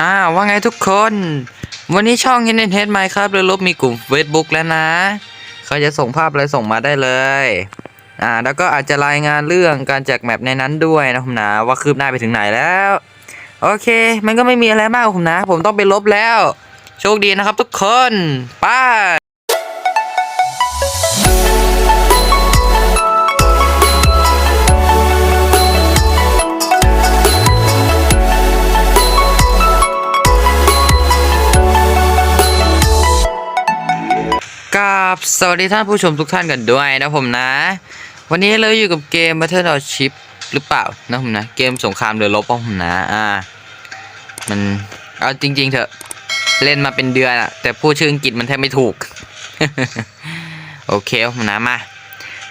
อ่าว่าไงทุกคน วันนี้ช่อง h i n d e n Head ไมครับเรือลบมีกลุ่ม Facebook แล้วนะ เขาจะส่งภาพอะไรส่งมาได้เลย อ่า แล้วก็อาจจะรายงานเรื่องการแจกแมปในนั้นด้วยนะผมนะว่าคืบหน้าไปถึงไหนแล้ว โอเค มันก็ไม่มีอะไรมากผมนะ ผมต้องไปลบแล้ว โชคดีนะครับทุกคน ไป้ สวัสดีท่านผู้ชมทุกท่านกันด้วยนะผมนะ วันนี้เราอยู่กับเกม Battle of Ship หรือเปล่านะผมนะ เกมสงครามเรือรบของผมนะ อ่า มันเอาจริง ๆ เถอะ เล่นมาเป็นเดือนอะแต่พูดชื่ออังกฤษมันแทบไม่ถูก โอเคผมนะมา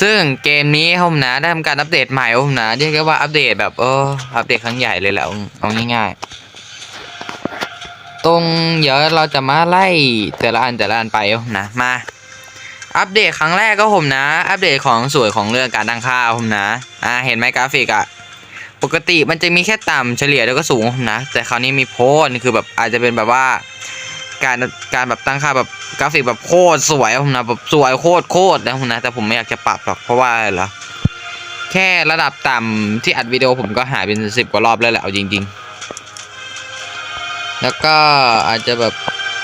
ซึ่งเกมนี้ผมนะได้ทำการอัปเดตใหม่ผมนะเรียกได้ว่าอัปเดตแบบเอออัปเดตครั้งใหญ่เลยแหละเอาเอาง่ายๆ ตรงเดี๋ยวเราจะมาไล่แต่ละอันแต่ละอันไปนะมา อัปเดตครั้งแรกก็ผมนะ อัปเดตของสวยของเรื่องการตั้งค่าผมนะ อ่า เห็นไหมกราฟิกอะปกติมันจะมีแค่ต่ำเฉลี่ยแล้วก็สูงผมนะ แต่คราวนี้มีโพสคือแบบอาจจะเป็นแบบว่า การการแบบตั้งค่าแบบกราฟิกแบบโคตรสวยผมนะแบบสวยโคตรโคตรนะผมนะ แต่ผมไม่อยากจะปรับหรอกเพราะว่าอะไรเหรอแค่ระดับต่ำที่อัดวิดีโอผมก็หายเป็นสิบกว่ารอบแล้วแหละเอาจริง ๆ แล้วก็อาจจะแบบ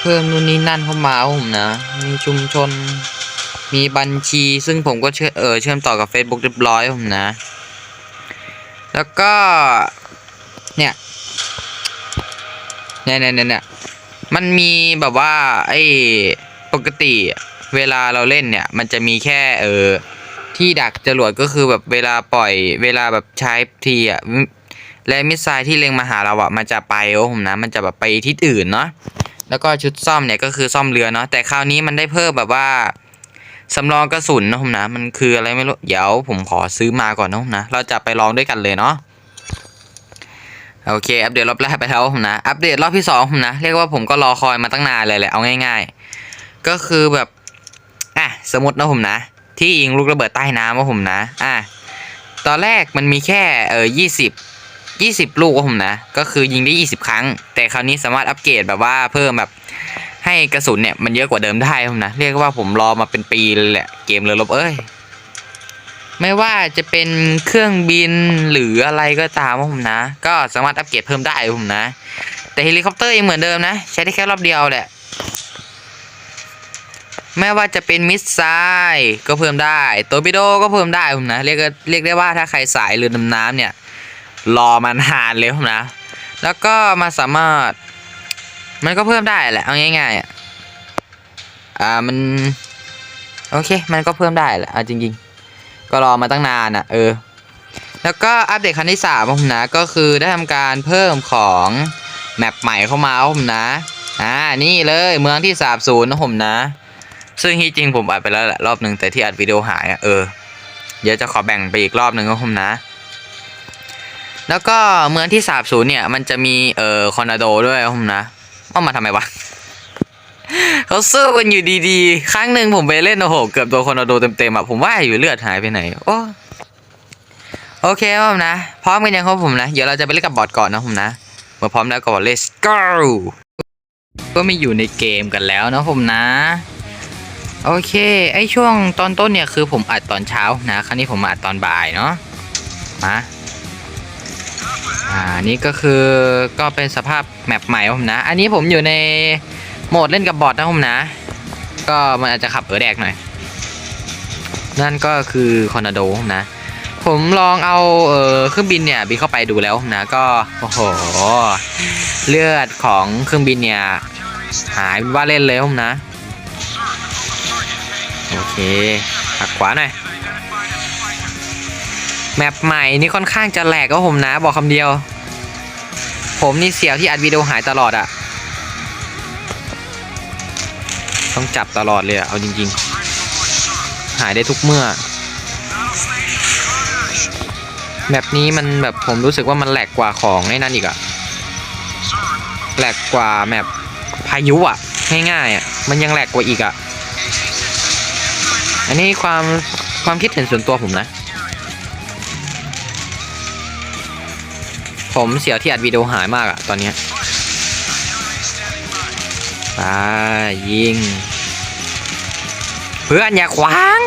เพิ่มนู่นนี่นั่นเข้ามาผมนะ มีชุมชน มีบัญชีซึ่งผมก็เชื่อเออเชื่อมต่อกับ Facebook เรียบร้อยผมนะ แล้วก็ เนี่ยเนี่ยเนี่ยเนี่ยมันมีแบบว่าไอ้ปกติเวลาเราเล่นเนี่ย มันจะมีแค่เออที่ดักจรวดก็คือแบบเวลาปล่อยเวลาแบบใช้ทีอะและมิสไซล์ที่เล็งมาหาเราอะมันจะไปโอ้ผมนะ มันจะแบบไปทิศอื่นเนาะแล้วก็ชุดซ่อมเนี่ยก็คือซ่อมเรือเนาะแต่คราวนี้มันได้เพิ่มแบบว่า สำรองกระสุนนะผมนะ มันคืออะไรไม่รู้ เดี๋ยวผมขอซื้อมาก่อนนะผมนะ เราจะไปลองด้วยกันเลยเนาะโอเค อัปเดตรอบแรกไปแล้วผมนะ อัปเดตรอบที่สองผมนะ เรียกว่าผมก็รอคอยมาตั้งนานเลยแหละ เอาง่ายๆ ก็คือแบบ อะ สมมตินะผมนะ ที่ยิงลูกระเบิดใต้น้ำว่าผมนะ อะ ตอนแรกมันมีแค่เออยี่สิบยี่สิบลูกว่าผมนะ ก็คือยิงได้ยี่สิบครั้ง แต่คราวนี้สามารถอัปเกรดแบบว่าเพิ่มแบบ ให้กระสุนเนี่ยมันเยอะกว่าเดิมได้ผมนะ เรียกว่าผมรอมาเป็นปีเลยแหละเกมเรือรบเอ้ย ไม่ว่าจะเป็นเครื่องบินหรืออะไรก็ตามผมนะ ก็สามารถอัปเกรดเพิ่มได้ผมนะ แต่เฮลิคอปเตอร์ยังเหมือนเดิมนะ ใช้ได้แค่รอบเดียวแหละไม่ว่าจะเป็นมิสไซล์ก็เพิ่มได้ตัวปิโดก็เพิ่มได้ผมนะเรียกเรียกได้ว่าถ้าใครสายเรือดำน้ำเนี่ย รอมานหานเลยผมนะ แล้วก็มาสามารถ มันก็เพิ่มได้แหละเอาง่ายๆอะอ่ามัน โอเค มันก็เพิ่มได้แหละเอาจริง ๆ ก็รอมาตั้งนานอะ เออ แล้วก็อัปเดตครั้งที่สามผมนะก็คือได้ทำการเพิ่มของแมปใหม่เข้ามาผมนะอ่านี่เลยเมืองที่สาบศูนย์นะผมนะ ซึ่งที่จริงผมอัดไปแล้วแหละรอบหนึ่งแต่ที่อัดวิดีโอหายอะเออเดี๋ยวจะขอแบ่งไปอีกรอบหนึ่งครับผมนะ แล้วก็เมืองที่สาบศูนย์เนี่ย มันจะมีเอ่อคอนโดด้วยผมนะ เอามาทำไมวะเขาสู้กันอยู่ดีๆ ครั้งหนึ่งผมไปเล่นโอ้โหเกือบโดนคอร์นาโดเต็มๆอะผมว่าอยู่เลือดหายไปไหน โอ้โอเคครับผมนะ พร้อมกันยังครับผมนะ เดี๋ยวเราจะไปเล่นกับบอทก่อนนะผมนะเมื่อพร้อมแล้วก็ let's go ก็ไม่อยู่ในเกมกันแล้วนะผมนะ โอเค ไอช่วงตอนต้นเนี่ยคือผมอัดตอนเช้านะ ครั้งนี้ผมมาอัดตอนบ่ายเนาะมา อ่านี่ก็คือก็เป็นสภาพแมปใหม่ผมนะ อันนี้ผมอยู่ในโหมดเล่นกับบอทนะผมนะ ก็มันอาจจะขับเออแดกหน่อย นั่นก็คือคอนาโดผมนะ ผมลองเอาเออเครื่องบินเนี่ยบินเข้าไปดูแล้วนะก็โอ้โหเลือดของเครื่องบินเนี่ยหายเป็นว่าเล่นเลยผมนะ โอเคหักขวาหน่อย แมปใหม่นี่ค่อนข้างจะแหลกก็ผมนะบอกคำเดียว ผมนี่เสียวที่อัดวิดีโอหายตลอดอะต้องจับตลอดเลยอะเอาจริง ๆ หายได้ทุกเมื่อแมปนี้มันแบบผมรู้สึกว่ามันแหลกกว่าของไอ้นั่นอีกอะแหลกกว่าแมปพายุอะง่ายๆอะมันยังแหลกกว่าอีกอะอันนี้ความความคิดเห็นส่วนตัวผมนะ ผมเสียวที่อัดวิดีโอหายมากอะตอนนี้ไปยิง เพื่อนอย่าขวาง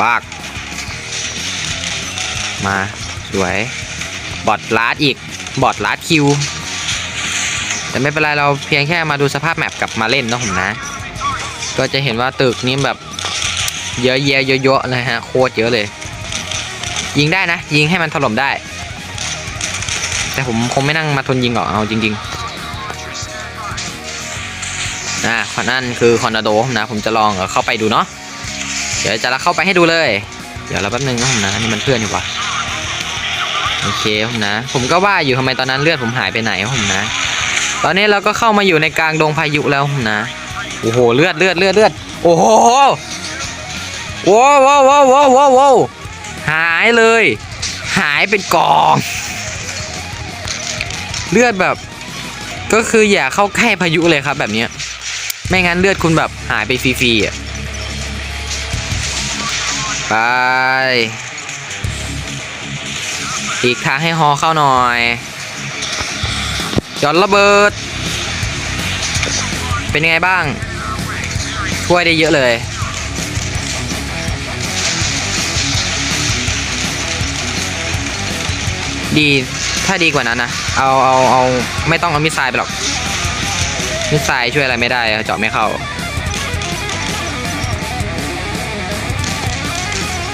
ปักมาสวย บอดลาดอีก บอดลาดคิว แต่ไม่เป็นไร เราเพียงแค่มาดูสภาพแมปกับมาเล่นเนะผมนะ ก็จะเห็นว่าตึกนี้แบบ เยอะแยะเยอะๆเลยฮะ โคตรเยอะเลย ยิงได้นะ ยิงให้มันถล่มได้ แต่ผมคงไม่นั่งมาทนยิงหรอกเอาจริงๆนะขอนั่นคือคอนโดนะ ผมจะลองเข้าไปดูเนาะเดี๋ยวจะเข้าไปให้ดูเลย เดี๋ยวเราแป๊บนึงนะผมนะนี่มันเพื่อนดีกว่าโอเคผมนะ ผมก็ว่าอยู่ทำไมตอนนั้นเลือดผมหายไปไหนผมนะ ตอนนี้เราก็เข้ามาอยู่ในกลางดงพายุแล้วผมนะโอ้โหเลือดเลือดเลือดเลือดโอ้โหว้าวว้าวว้าวว้าวว้าว หายเลย หายเป็นกอง เลือดแบบ ก็คืออย่าเข้าใกล้พายุเลยครับแบบเนี้ยไม่งั้นเลือดคุณแบบหายไปฟรีๆอะไป อีกทางให้ฮอเข้าหน่อยหย่อนระเบิด เป็นยังไงบ้างช่วยได้เยอะเลย ดีถ้าดีกว่านั้นนะเอาเอาเอาไม่ต้องเอามิสไซล์ไปหรอกมิสไซล์ช่วยอะไรไม่ได้เจาะไม่เข้า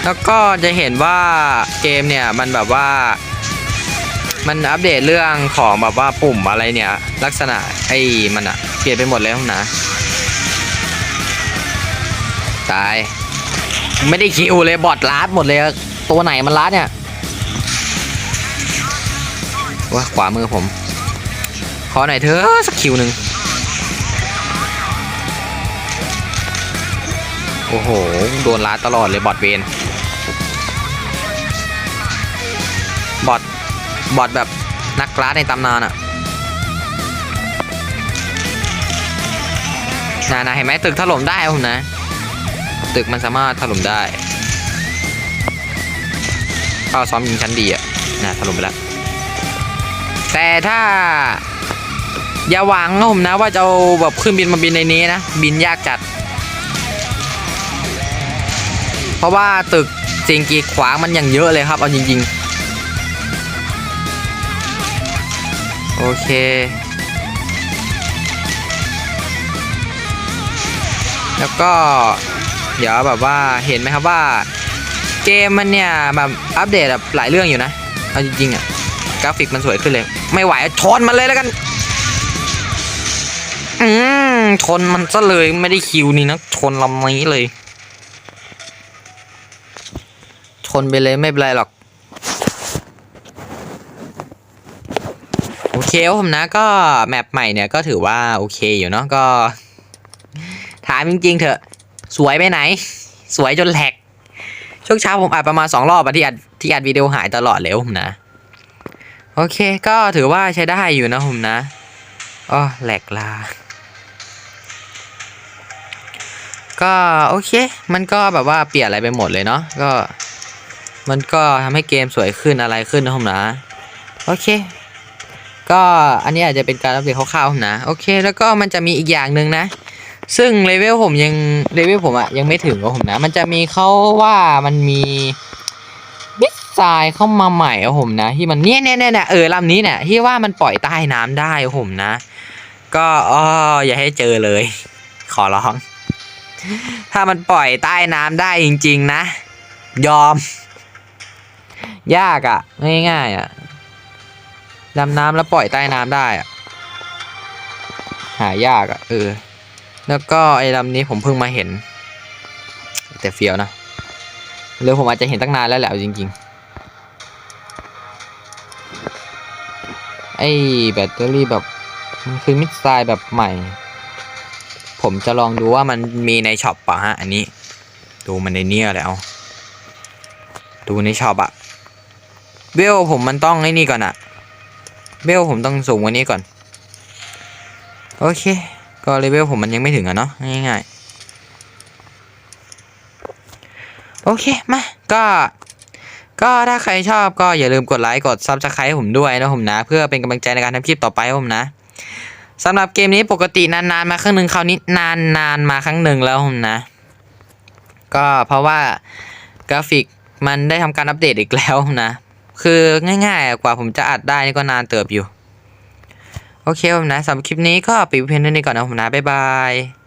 แล้วก็จะเห็นว่าเกมเนี่ยมันแบบว่า มันอัปเดตเรื่องของแบบว่าปุ่มอะไรเนี่ย ลักษณะไอ้มันอะเปลี่ยนไปหมดเลยนะตายไม่ได้คิวเลยบอดลาดหมดเลยตัวไหนมันลาดเนี่ย ว่าขวามือผม ขอหน่อยเถอะสักคิวหนึ่งโอ้โห โดนลาตลอดเลยบอดเวนบอดบอดแบบนักลาในตำนานอะนานะเห็นไหมตึกถล่มได้ผมนะ ตึกมันสามารถถล่มได้ก็ซ้อมยิงชั้นดีอะนะถล่มไปแล้ว แต่ถ้า อย่าหวังนะผมนะว่าจะเอาแบบขึ้นบินมาบินในนี้นะ บินยากจัด เพราะว่าตึกสิ่งกีดขวางมันอย่างเยอะเลยครับ เอาจริง ๆ โอเคแล้วก็เดี๋ยวแบบว่าเห็นไหมครับว่า เกมมันเนี่ยแบบอัปเดตแบบหลายเรื่องอยู่นะเอาจริงๆอะกราฟิกมันสวยขึ้นเลย ไม่ไหวชนมันเลยแล้วกัน อืมชนมันซะเลยไม่ได้คิวนี่นะชนลำนี้เลย ชนไปเลยไม่เป็นไรหรอก โอเคผมนะก็แมปใหม่เนี่ยก็ถือว่าโอเคอยู่เนาะก็ ถามจริง ๆ เถอะ สวยไปไหน สวยจนแหลกช่วงเช้าผมอัดประมาณสองรอบอะที่อัดที่อัดวิดีโอหายตลอดเลยผมนะ โอเคก็ถือว่าใช้ได้อยู่นะผมนะอ๋อแหลกลา ก็โอเค มันก็แบบว่าเปลี่ยนอะไรไปหมดเลยเนาะก็ มันก็ทำให้เกมสวยขึ้นอะไรขึ้นนะผมนะโอเค ก็อันนี้อาจจะเป็นการอัปเดตคร่าวๆผมนะ โอเค แล้วก็มันจะมีอีกอย่างหนึ่งนะ ซึ่งเลเวลผมยังเลเวลผมอะยังไม่ถึงกับผมนะ มันจะมีเขาว่ามันมี บิสไซล์เข้ามาใหม่อะผมนะที่มันเนี่ยเนี่ยเนี่ยเออลำนี้เนี่ยที่ว่ามันปล่อยใต้น้ำได้ผมนะ ก็อ๋ออย่าให้เจอเลย ขอร้อง ถ้ามันปล่อยใต้น้ำได้จริง ๆ นะ ยอม ยากอะง่ายๆอะดำน้ำแล้วปล่อยใต้น้ำได้อะหายากอะเออ แล้วก็ไอ้ลำนี้ผมเพิ่งมาเห็น แต่เฟียวนะหรือผมอาจจะเห็นตั้งนานแล้วแหละจริง ๆ ไอ้แบตเตอรี่แบบมันคือมิดไซล์แบบใหม่ ผมจะลองดูว่ามันมีในช็อปป่ะฮะ อันนี้ ดูมันในเนี้ยแล้ว ดูในช็อปอะเวลผมมันต้องไอ้นี่ก่อนอะเวลผมต้องสูงกว่านี้ก่อน โอเค ก็เลเวลผมมันยังไม่ถึงอะเนาะง่ายๆ โอเค มา ก็ ก็ถ้าใครชอบก็อย่าลืมกดไลค์กด Subscribe ให้ผมด้วยนะผมนะ เพื่อเป็นกำลังใจในการทำคลิปต่อไปผมนะสำหรับเกมนี้ปกตินานๆมาครั้งหนึ่งคราวนี้นานๆมาครั้งหนึ่งแล้วผมนะ ก็เพราะว่ากราฟิกมันได้ทำการอัปเดตอีกแล้วนะคือง่ายๆ กว่าผมจะอัดได้นี่ก็นานเติบอยู่ โอเคผมนะสำหรับคลิปนี้ก็ปิดเพียงเท่านี้ก่อนนะผมนะบ๊ายบาย